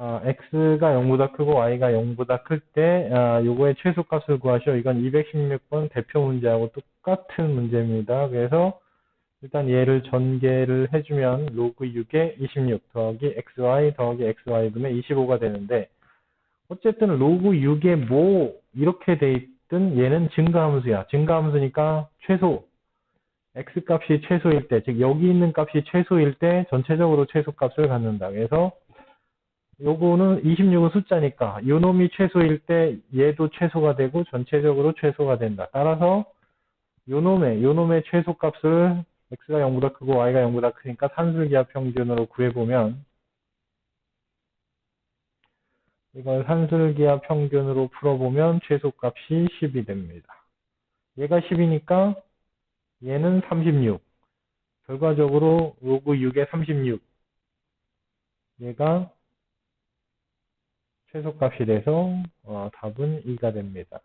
아, x가 0보다 크고 y가 0보다 클 때, 아, 요거의 최소값을 구하시오. 이건 216번 대표 문제하고 똑같은 문제입니다. 그래서 일단 얘를 전개를 해주면 로그 6에 26 더하기 xy 더하기 xy분의 25가 되는데 어쨌든 로그 6에 뭐 이렇게 돼 있든 얘는 증가함수야. 증가함수니까 최소 x 값이 최소일 때, 즉 여기 있는 값이 최소일 때 전체적으로 최소값을 갖는다. 그래서 요거는 26은 숫자니까 요 놈이 최소일 때 얘도 최소가 되고 전체적으로 최소가 된다. 따라서 요 놈의 요 놈의 최소값을 x가 0보다 크고 y가 0보다 크니까 산술기하 평균으로 구해보면 이걸 산술기하 평균으로 풀어보면 최소값이 10이 됩니다. 얘가 10이니까 얘는 36. 결과적으로 로그 6에 36. 얘가 최소값이 돼서 어, 답은 2가 됩니다.